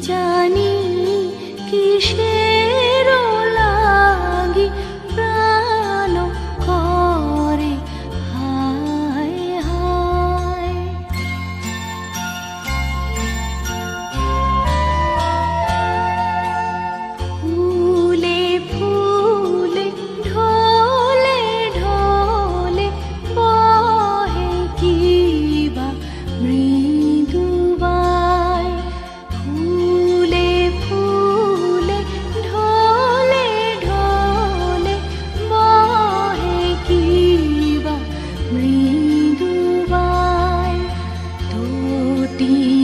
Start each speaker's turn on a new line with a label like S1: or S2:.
S1: জানি কিসের टी